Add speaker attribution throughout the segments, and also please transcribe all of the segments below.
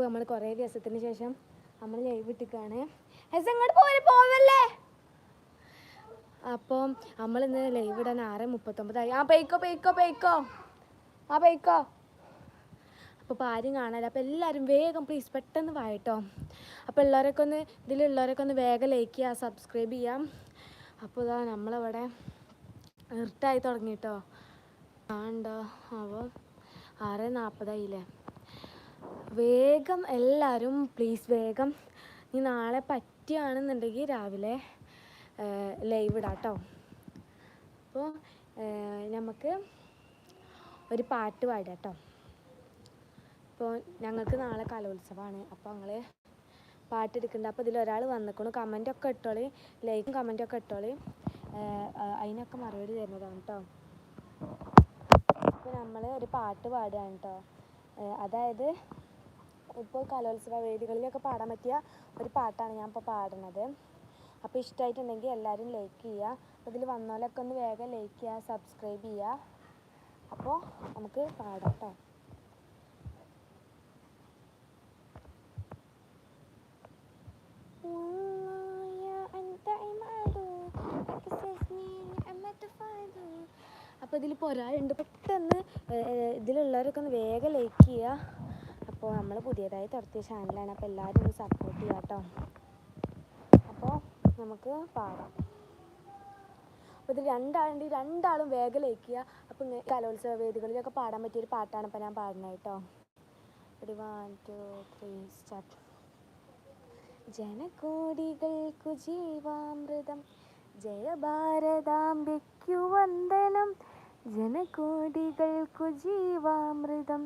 Speaker 1: അപ്പോൾ നമ്മൾ കുറേ ദിവസത്തിന് ശേഷം നമ്മൾ ലൈവ് ഇട്ടിക്കാണ്. അങ്ങോട്ട് പോവല്ലേ? അപ്പോൾ നമ്മൾ ഇന്ന് ലൈവ് ഇടാൻ ആറ് മുപ്പത്തൊമ്പതായി. ആ പെയ്ക്കോ പെയ്ക്കോ പെയ്ക്കോ. ആ പെയ്ക്കോ. അപ്പോൾ ഇപ്പോൾ ആരും കാണാനില്ല. അപ്പോൾ എല്ലാരും വേഗം പ്ലീസ് പെട്ടെന്ന് വായിട്ടോ അപ്പോൾ ഉള്ളവരൊക്കെ ഒന്ന് ഇതിലുള്ളവരൊക്കെ ഒന്ന് വേഗം ലൈക്ക് ചെയ്യുക സബ്സ്ക്രൈബ് ചെയ്യാം. അപ്പോൾ ഇതാ നമ്മളവിടെ ഇർട്ടായി തുടങ്ങിട്ടോ ആണ്ടോ അപ്പോൾ ആറ് നാൽപ്പതായില്ലേ വേഗം എല്ലാവരും പ്ലീസ് വേഗം നീ നാളെ പറ്റുകയാണെന്നുണ്ടെങ്കിൽ രാവിലെ ലൈവ് ഇടാം കേട്ടോ അപ്പോൾ നമുക്ക് ഒരു പാട്ട് പാടാം കേട്ടോ ഇപ്പോൾ ഞങ്ങൾക്ക് നാളെ കലോത്സവമാണ്. അപ്പോൾ ഞങ്ങൾ പാട്ടെടുക്കുന്നുണ്ട് അപ്പോൾ ഇതിലൊരാൾ വന്നിക്കണു. കമന്റൊക്കെ ഇട്ടോളി. ലൈക്കും കമന്റൊക്കെ ഇട്ടോളി. അതിനൊക്കെ മറുപടി തരുന്നതാണ് കേട്ടോ അപ്പോൾ നമ്മൾ ഒരു പാട്ട് പാടുകയാണ് കേട്ടോ അതായത് ഇപ്പോൾ കലോത്സവ വേദികളിലൊക്കെ പാടാൻ പറ്റിയ ഒരു പാട്ടാണ് ഞാൻ ഇപ്പോൾ പാടുന്നത്. അപ്പോൾ ഇഷ്ടമായിട്ടുണ്ടെങ്കിൽ എല്ലാവരും ലൈക്ക് ചെയ്യുക. അപ്പോൾ ഇതിൽ വന്നോലൊക്കെ ഒന്ന് വേഗം ലൈക്ക് ചെയ്യുക സബ്സ്ക്രൈബ് ചെയ്യുക. അപ്പോൾ നമുക്ക് പാടാം കേട്ടോ. അപ്പോൾ ഇതിലിപ്പോൾ ഒരാളുണ്ട്. പെട്ടെന്ന് ഇതിലുള്ളവരൊക്കെ ഒന്ന് വേഗം ലൈക്ക് ചെയ്യുക. അപ്പോൾ നമ്മൾ പുതിയതായി തുടത്തിയ ചാനലാണ്. അപ്പോൾ എല്ലാവരും ഒന്ന് സപ്പോർട്ട് ചെയ്യുക കേട്ടോ. അപ്പോൾ നമുക്ക് പാടാം. അപ്പോൾ ഇത് രണ്ടാളുണ്ട് രണ്ടാളും വേഗം ലയിക്കുക അപ്പോൾ ഇങ്ങനെ കലോത്സവ വേദികളിലൊക്കെ പാടാൻ പറ്റിയൊരു പാട്ടാണ് ഇപ്പോൾ ഞാൻ പാടുന്നത് കേട്ടോ. ഒരു വൺ ടു ത്രീ സ്റ്റാർട്ട് ജനകോടികൾക്കു ജീവാമൃതം ജയഭാരതാംബയ്ക്കു വന്ദനം. ജനകോടികൾക്കു ജീവാമൃതം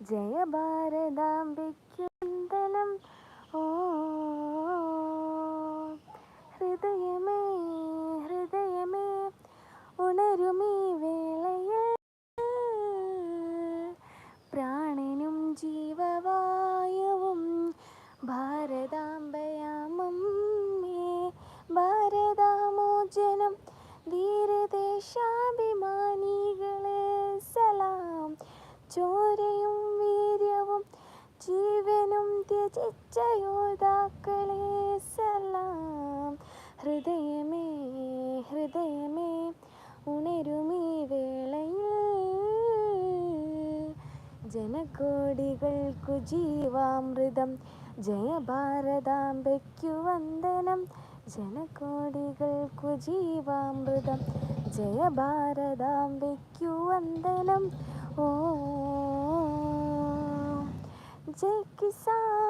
Speaker 1: ജയഭാരതാംബയ്ക്കു വന്ദനം ഓ ഹൃദയമേ ഹൃദയമേ ഉണരുമീ വേളയിൽ. പ്രാണനും ജീവവായുവും ഭാരതാംബയാമമ്മേ ഭാരതാമോചനം ധീരദേശാഭിമാനികളെ സലാം. ചോരയും ത്യജിച്ച ഹൃദയമേ ഹൃദയമേ ഉണരുമീ വേളയിൽ. ജനകോടികൾക്കു ജീവാമൃതം ജയഭാരതാംബയ്ക്കു വന്ദനം. ജനകോടികൾക്കു ജീവാമൃതം ജയഭാരതാംബയ്ക്കു വന്ദനം. ഓ. ജയ് കിസാനോ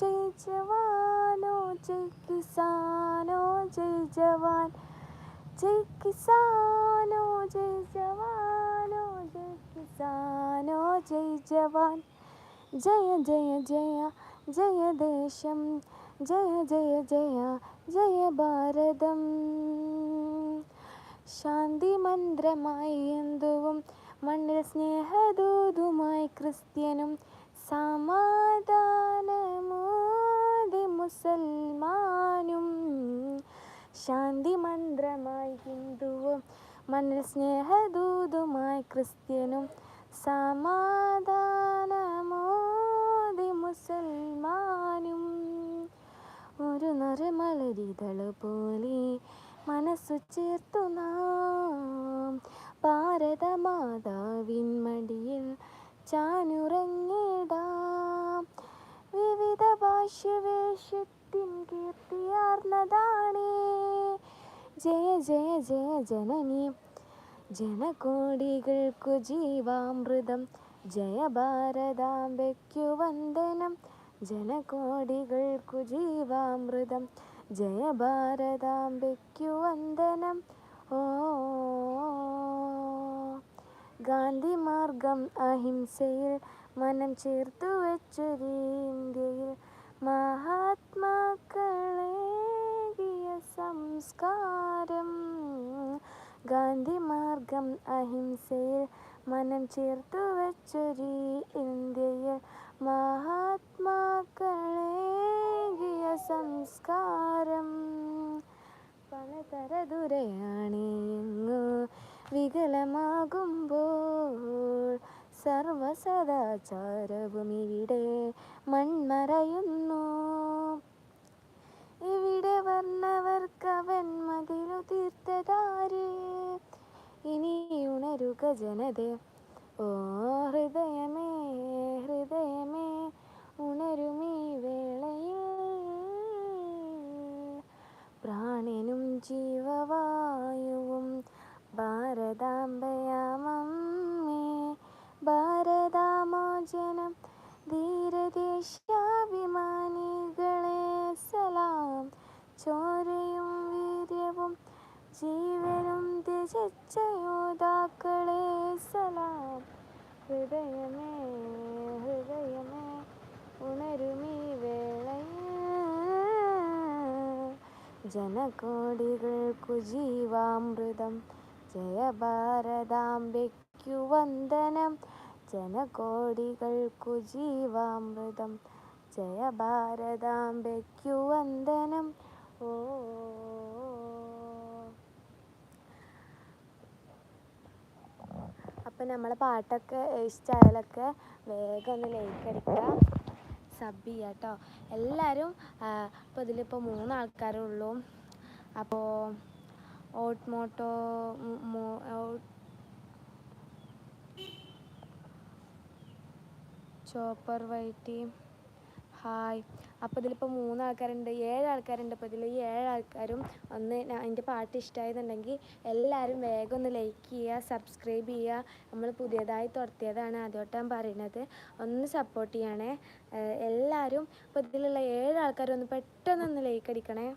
Speaker 1: ജയ് ജവാനോ ജയ് കിസാനോ ജയ് ജവാൻ ജയ് കിസാനോ ജയ് ജവാനോ ജയ് കിസാനോ ജയ് ജവാൻ ജയ ജയ ജയ ജയ ദേശം. ജയ ജയ ജയ ജയ ഭാരതം. ശാന്തി മന്ത്രമായി എന്തുവും മണ്ണിൽ സ്നേഹദൂതുമായി ക്രിസ്ത്യനും സമാധാനമോദി ശാന്തി മന്ത്രമായി ഹിന്ദുവും മണ്ണിൽ സ്നേഹദൂതുമായി ക്രിസ്ത്യനും സമാധാനമോദി മുസൽമാനും. ഒരു നറുമലരിതൾ പോലെ മനസ്സു ചേർത്തു നാം. ഭാരതമാതാവിൻ മടിയിൽ ചാനുറങ്ങിടാം. ഭാഷ്യവേഷത്തിൻ കീർത്തിയാർന്നതാണേ ജയ ജയ ജയ ജനനി. ജനകോടികൾക്കു ജീവാമൃതം. ജയ ഭാരതാംബയ്ക്കു വന്ദനം. ജനകോടികൾക്കു ജീവാമൃതം. ജയ ഭാരതാംബയ്ക്കു വന്ദനം. ഓ ഗാന്ധി മാർഗം അഹിംസയിൽ മനം ചേർത്തു വെച്ചൊരു ഇന്ത്യയിൽ മഹാത്മാക്കളേകിയ സംസ്കാരം. ഗാന്ധി മാർഗം അഹിംസയിൽ മനം ചേർത്തു വെച്ചൊരു ഇന്ത്യയിൽ മഹാത്മാക്കളേകിയ സംസ്കാരം. പലതരതുരയാണ് എങ്ങു വികലമാകുമ്പോൾ സർവസദാചാരവും ഇവിടെ മൺമറയുന്നു. ഇവിടെ വർണവർക്കവൻ മതിലു തീർത്തതാരേ. ഇനി ഉണരുക ജനതേ ഓ ഹൃദയമേ ഉണരുമീ വേളയിൽ പ്രാണനും ജീവവായുവും ഭാരതാംബയാമമ്മേ ഭാരതാമോചനം ധീരദേശാഭിമാനികളെ സലാം. ചോരയും വീര്യവും ജീവനും ത്യജിച്ച യോദ്ധാക്കളെ സലാം. ഹൃദയമേ ഹൃദയമേ ഉണരുമീ വേളയ ജനകോടികൾക്കു ജീവാമൃതം ജയ ഭാരതാംബയ്ക്കു വന്ദനം. ജനകോടികൾക്കു ജീവാമൃതം ജയ ഭാരതാംബയ്ക്കു വന്ദനം. ഓ. അപ്പം നമ്മളെ പാട്ടൊക്കെ ഇഷ്ടമായാലൊക്കെ വേഗം ഒന്ന് ലൈക്ക് അടിക്കുക സബ് ചെയ്യുക കേട്ടോ എല്ലാവരും ഇപ്പോൾ ഇതിലിപ്പോൾ മൂന്ന് ആൾക്കാരേ ഉള്ളൂ അപ്പോൾ ഓട്ട് മോട്ടോ ചോപ്പർ വൈറ്റി ഹായ് അപ്പോൾ ഇതിലിപ്പോൾ മൂന്ന് ആൾക്കാരുണ്ട് ഏഴ് ആൾക്കാരുണ്ട് അപ്പോൾ ഇതിൽ ഈ ഏഴ് ആൾക്കാരും ഒന്ന് എന്റെ പാട്ട് ഇഷ്ടമായെന്നുണ്ടെങ്കിൽ എല്ലാവരും വേഗം ഒന്ന് ലൈക്ക് ചെയ്യുക സബ്സ്ക്രൈബ് ചെയ്യുക. നമ്മൾ പുതിയതായി തുടത്തിയതാണ് ആദ്യമായിട്ട് ഞാൻ പറയുന്നത്. ഒന്ന് സപ്പോർട്ട് ചെയ്യണേ. എല്ലാവരും ഇപ്പോൾ ഇതിലുള്ള ഏഴ് ആൾക്കാരും ഒന്ന് പെട്ടെന്ന് ഒന്ന് ലൈക്ക് അടിക്കണേ.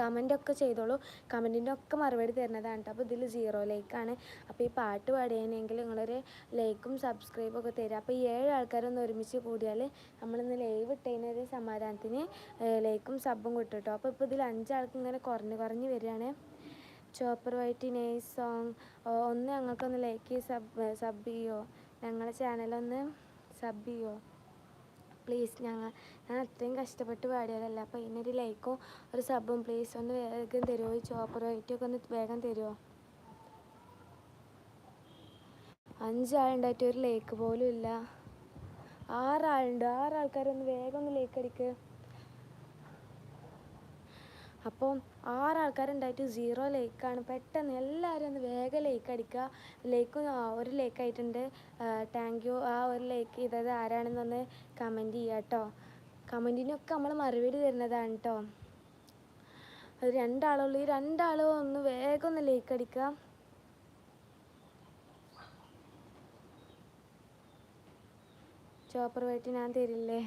Speaker 1: കമന്റ് ഒക്കെ ചെയ്തോളൂ. കമന്റിന്റെ ഒക്കെ മറുപടി തരുന്നതാണ് കേട്ടോ. അപ്പോൾ ഇതിൽ സീറോ ലൈക്കാണ് അപ്പോൾ ഈ പാട്ട് പാടിയതിനെങ്കിൽ നിങ്ങളൊരു ലൈക്കും സബ്സ്ക്രൈബും ഒക്കെ തരിക. അപ്പോൾ ഈ ഏഴ് ആൾക്കാരൊന്ന് ഒരുമിച്ച് കൂടിയാൽ നമ്മളിന്ന് ലൈവ് ഇട്ടതിന് ഒരു സമാധാനത്തിന് ലൈക്കും സബും കിട്ടും കേട്ടോ. അപ്പോൾ ഇപ്പോൾ ഇതിൽ അഞ്ചാൾക്ക് ഇങ്ങനെ കുറഞ്ഞ് കുറഞ്ഞ് വരികയാണ്. ചോപ്പർ വൈറ്റ് നൈസ് സോങ് ഒന്ന് ഞങ്ങൾക്കൊന്ന് ലൈക്ക് സബ് സബ് ചെയ്യോ? ഞങ്ങളെ ചാനലൊന്ന് സബ് ചെയ്യോ? പ്ലീസ് ഞങ്ങൾ ഞാൻ അത്രയും കഷ്ടപ്പെട്ട് പാടിയതല്ല. അപ്പോൾ ഇതിനൊരു ലൈക്കോ ഒരു സബും പ്ലീസ് ഒന്ന് വേഗം തരുമോ ഈ ചോപ്പറോ വൈറ്റൊക്കെ ഒന്ന് വേഗം തരുമോ അഞ്ചാളുണ്ടായിട്ട് ഒരു ലേക്ക് പോലും ഇല്ല. ആറാളുണ്ട്. ആറാൾക്കാരൊന്ന് വേഗം ഒന്ന് ലേക്ക് അടിക്ക്. അപ്പോൾ ആറാൾക്കാരുണ്ടായിട്ട് സീറോ ലേക്കാണ് പെട്ടെന്ന് എല്ലാവരും ഒന്ന് വേഗം ലേക്ക് അടിക്കുക. ലേക്ക് ഒരു ലൈക്ക് ആയിട്ടുണ്ട്. താങ്ക് യു ആ ഒരു ലേക്ക് ചെയ്തത് ആരാണെന്നൊന്ന് കമന്റ് ചെയ്യുക കേട്ടോ കമന്റിനൊക്കെ നമ്മൾ മറുപടി തരുന്നതാണ് കേട്ടോ അത് രണ്ടാളുള്ളൂ. ഈ രണ്ടാളും ഒന്ന് വേഗം ഒന്ന് ലേക്ക് അടിക്കുക ചോപ്പർ വൈറ്റ് ഞാൻ തരില്ലേ?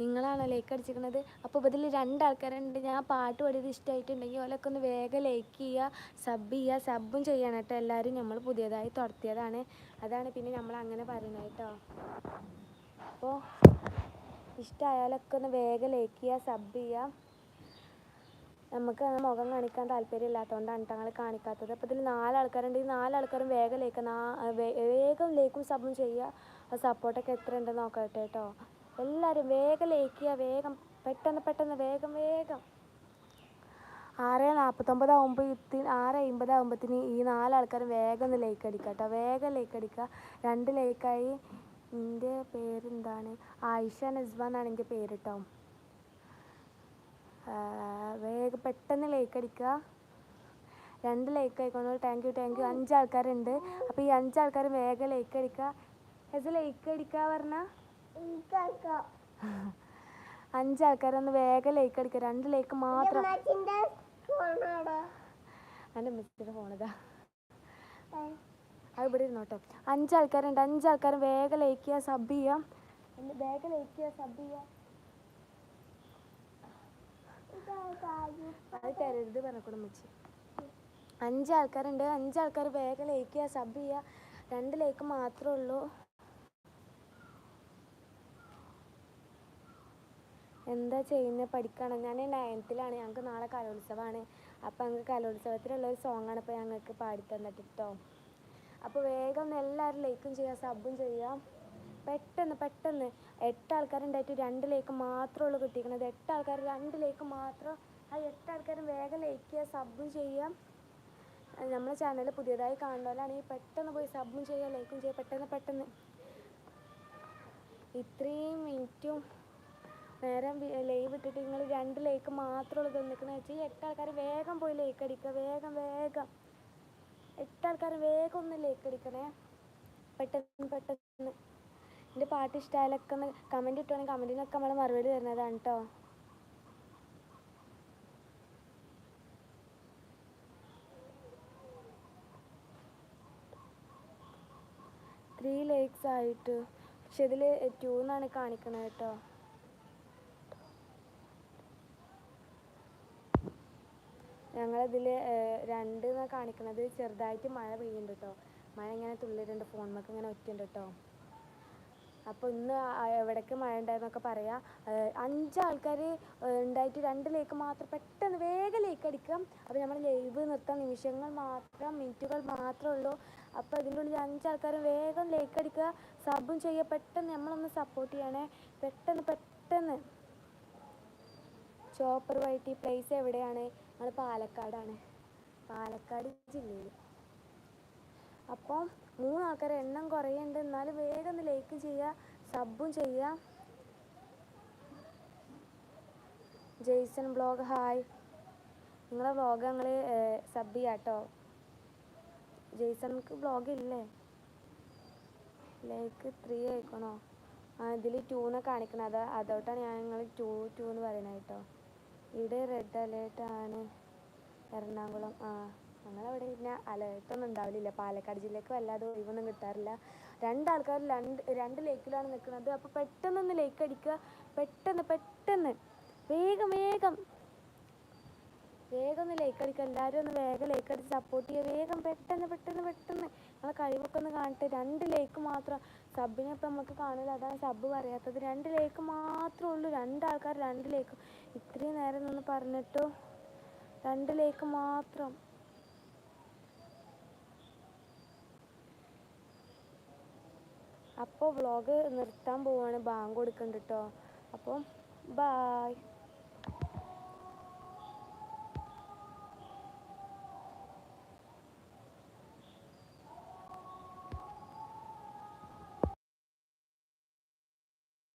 Speaker 1: നിങ്ങളാണോ ലൈക്ക് അടിച്ചിരിക്കുന്നത്? അപ്പോൾ ഇതിൽ രണ്ടാൾക്കാരുണ്ട്. ഞാൻ പാട്ട് പാടിയത് ഇഷ്ടമായിട്ടുണ്ടെങ്കിൽ ഓലൊക്കെ ഒന്ന് വേഗം ലൈക്ക് ചെയ്യുക സബ് ചെയ്യുക സബും ചെയ്യണം കേട്ടോ. എല്ലാവരും നമ്മൾ പുതിയതായി തുടത്തിയതാണ് അതാണ് പിന്നെ നമ്മൾ അങ്ങനെ പറയുന്നത് കേട്ടോ. അപ്പോൾ ഇഷ്ടമായാലൊക്കെ ഒന്ന് വേഗം ലൈക്ക് ചെയ്യുക സബ് ചെയ്യുക. നമുക്ക് മുഖം കാണിക്കാൻ താല്പര്യമില്ലാത്തതുകൊണ്ടാണ് ഞങ്ങൾ കാണിക്കാത്തത്. അപ്പോൾ ഇതിൽ നാലാൾക്കാരുണ്ട്. ഈ നാലാൾക്കാരും വേഗം ലേക്ക് നാ വേഗം ലേക്കും സബും ചെയ്യുക. സപ്പോർട്ടൊക്കെ എത്ര ഉണ്ടെന്ന് നോക്കട്ടെ കേട്ടോ. എല്ലാവരും വേഗം ലയിക്കുക വേഗം പെട്ടെന്ന് പെട്ടെന്ന് വേഗം വേഗം. ആറ് നാൽപ്പത്തൊമ്പതാകുമ്പോൾ ഇത്തി ആറ് അമ്പതാകുമ്പത്തിന് ഈ നാലാൾക്കാരും വേഗം ഒന്ന് ലൈക്ക് അടിക്കുക കേട്ടോ വേഗം ലൈക്ക് അടിക്കുക. രണ്ട് ലൈക്കായി എന്റെ പേരെന്താണ്? ആയിഷ നസ്ബ എന്നാണ് എന്റെ പേര് കേട്ടോ വേഗം പെട്ടെന്ന് ലൈക്ക് അടിക്കുക. രണ്ട് ലൈക്ക് ആയിക്കോളൂ താങ്ക് യു താങ്ക് യു അഞ്ചാൾക്കാരുണ്ട്. അപ്പോൾ ഈ അഞ്ചാൾക്കാരും വേഗം ലൈക്ക് അടിക്കുക. എസ് ലൈക്ക് അടിക്കുക പറഞ്ഞാൽ അഞ്ചാൾക്കാരൊന്ന് വേഗം ലേക്ക് അടിക്കുക രണ്ട് ലേക്ക് മാത്രം. എന്റെ മിസ്സിന്റെ ഫോണിതാ. അത് ഇവിടെ ഇരുന്നോട്ടെ. അഞ്ചാൾക്കാരുണ്ട്. അഞ്ചാൾക്കാരും വേഗം ലൈക്ക് ചെയ്യുക സബ് ചെയ്യാം. വേഗം ലൈക്ക് ചെയ്യുക സബ് ചെയ്യാം. അത് തരരുത് പറഞ്ഞോളൂ മുച്ചി അഞ്ചാൾക്കാരുണ്ട്. അഞ്ചാൾക്കാർ വേഗം ലൈക്ക് ചെയ്യുക സബ് ചെയ്യുക രണ്ട് ലൈക്ക് മാത്രമേ ഉള്ളൂ. എന്താ ചെയ്യുന്നത് പഠിക്കണം. ഞാൻ നയൻത്തിലാണ് ഞങ്ങൾക്ക് നാളെ കലോത്സവമാണ്. അപ്പോൾ ഞങ്ങൾക്ക് കലോത്സവത്തിലുള്ള ഒരു സോങ്ങാണ് ഇപ്പോൾ ഞങ്ങൾക്ക് പാടി തന്നിട്ട് കേട്ടോ അപ്പോൾ വേഗം എല്ലാവരും ലൈക്കും ചെയ്യുക സബും ചെയ്യാം പെട്ടെന്ന് പെട്ടെന്ന് എട്ട് ആൾക്കാരുണ്ടായിട്ട് രണ്ട് ലേക്ക് മാത്രമേ ഉള്ളൂ കിട്ടിയിരിക്കണത് എട്ട് ആൾക്കാർ രണ്ട് ലേക്ക് മാത്രം. ആ എട്ട് ആൾക്കാരും വേഗം ലൈക്ക് ചെയ്യുക സബും ചെയ്യാം നമ്മളെ ചാനൽ പുതിയതായി കാണുന്നവരാണെങ്കിൽ പെട്ടെന്ന് പോയി സബും ചെയ്യുക ലൈക്കും ചെയ്യുക. പെട്ടെന്ന് പെട്ടെന്ന്. ഇത്രയും മിനിറ്റും നേരം ലൈവ് ഇട്ടിട്ട് നിങ്ങൾ രണ്ട് ലൈക്ക് മാത്രമുള്ളൂ തന്നിക്കണെന്ന് വെച്ചാൽ ഈ എട്ട് വേഗം പോയി ലൈക്ക് അടിക്കുക വേഗം വേഗം. എട്ട് വേഗം ഒന്ന് ലൈക്ക് അടിക്കണേ. പെട്ടെന്ന് പെട്ടെന്ന്. എന്റെ പാട്ട് ഇഷ്ടമായാലൊക്കെ ഒന്ന് കമന്റ് ഇട്ടുവാണെങ്കിൽ കമന്റിനൊക്കെ നമ്മൾ മറുപടി തരുന്നതാണ് കേട്ടോ ത്രീ ലേക്സ് ആയിട്ട്. പക്ഷെ ഇതിൽ ടൂ എന്നാണ് കാണിക്കണത് കേട്ടോ ഞങ്ങളിതിൽ രണ്ട് എന്നാണ് കാണിക്കണത് ചെറുതായിട്ട് മഴ പെയ്യുന്നുണ്ട് കേട്ടോ മഴ ഇങ്ങനെ തുള്ളിയിട്ടുണ്ട് ഫോണിലേക്ക് ഇങ്ങനെ ഒറ്റുണ്ട് കേട്ടോ അപ്പോൾ ഇന്ന് എവിടേക്ക് മഴ ഉണ്ടായെന്നൊക്കെ പറയാം അഞ്ച് ആൾക്കാർ ഉണ്ടായിട്ട് രണ്ട് ലേക്ക് മാത്രം പെട്ടെന്ന് വേഗം ലേക്ക് അടിക്കാം അപ്പോൾ നമ്മൾ ലൈവ് നിർത്താൻ നിമിഷങ്ങൾ മാത്രം മിനിറ്റുകൾ മാത്രമേ ഉള്ളൂ. അപ്പോൾ ഇതിന്റെ ഉള്ളിൽ അഞ്ച് ആൾക്കാർ വേഗം ലേക്ക് അടിക്കുക. സബും ചെയ്യുക പെട്ടെന്ന് നമ്മളൊന്ന് സപ്പോർട്ട് ചെയ്യണേ. പെട്ടെന്ന് പെട്ടെന്ന്. ചോപ്പർ വൈറ്റി പ്ലേസ് എവിടെയാണ്? നമ്മൾ പാലക്കാടാണ്. പാലക്കാട് ജില്ലയിൽ അപ്പോൾ മൂന്ന് ആൾക്കാരെ എണ്ണം കുറയുണ്ട്. എന്നാലും വേഗം ഒന്ന് ലൈക്ക് ചെയ്യുക സബും ചെയ്യുക ജെയ്സൺ ബ്ലോഗ് ഹായ്. നിങ്ങളെ വ്ളോഗ് ഞങ്ങൾ സബ് ചെയ്യാം ജെയ്സൺക്ക് വ്ളോഗ് ഇല്ലേ? ലൈക്ക് ത്രീ ആയിക്കണോ? ആ ഇതിൽ ടൂന്ന് കാണിക്കണം അത് അതോട്ടാണ് ഞാൻ നിങ്ങൾ ടു ടു എന്ന് പറയുന്നത് കേട്ടോ. ഇവിടെ റെഡ് ആണ്. എറണാകുളം ആ ഞങ്ങളവിടെ പിന്നെ അലേർട്ടൊന്നും ഉണ്ടാവില്ല പാലക്കാട് ജില്ലക്ക് വല്ലാതെ ഒഴിവൊന്നും കിട്ടാറില്ല. രണ്ടാൾക്കാർ രണ്ട് രണ്ട് ലേക്കിലാണ് നിൽക്കുന്നത്. അപ്പോൾ പെട്ടെന്നൊന്ന് ലേക്ക് അടിക്കുക. പെട്ടെന്ന് പെട്ടെന്ന്. വേഗം വേഗം. വേഗം ഒന്ന് ലൈക്ക് അടിക്കുക എല്ലാവരും ഒന്ന് വേഗം ലൈക്ക് അടിച്ച് സപ്പോർട്ട് ചെയ്യുക. വേഗം പെട്ടെന്ന് പെട്ടെന്ന് പെട്ടെന്ന്. നമ്മളെ കഴിവൊക്കെ ഒന്ന് കാണട്ടെ. രണ്ട് ലൈക്ക് മാത്രം. സബിനെ ഇപ്പം നമുക്ക് കാണില്ല അതാണ് സബ് പറയാത്തത്. രണ്ട് ലൈക്ക് മാത്രമേ ഉള്ളൂ. രണ്ടാൾക്കാർ രണ്ട് ലൈക്ക് ഇത്രയും നേരം നിന്ന് പറഞ്ഞിട്ടോ? രണ്ട് ലൈക്ക് മാത്രം. അപ്പോൾ വ്ളോഗ് നിർത്താൻ പോവാണ്. ബാങ്ക് കൊടുക്കുന്നുണ്ട് കേട്ടോ അപ്പം ബായ്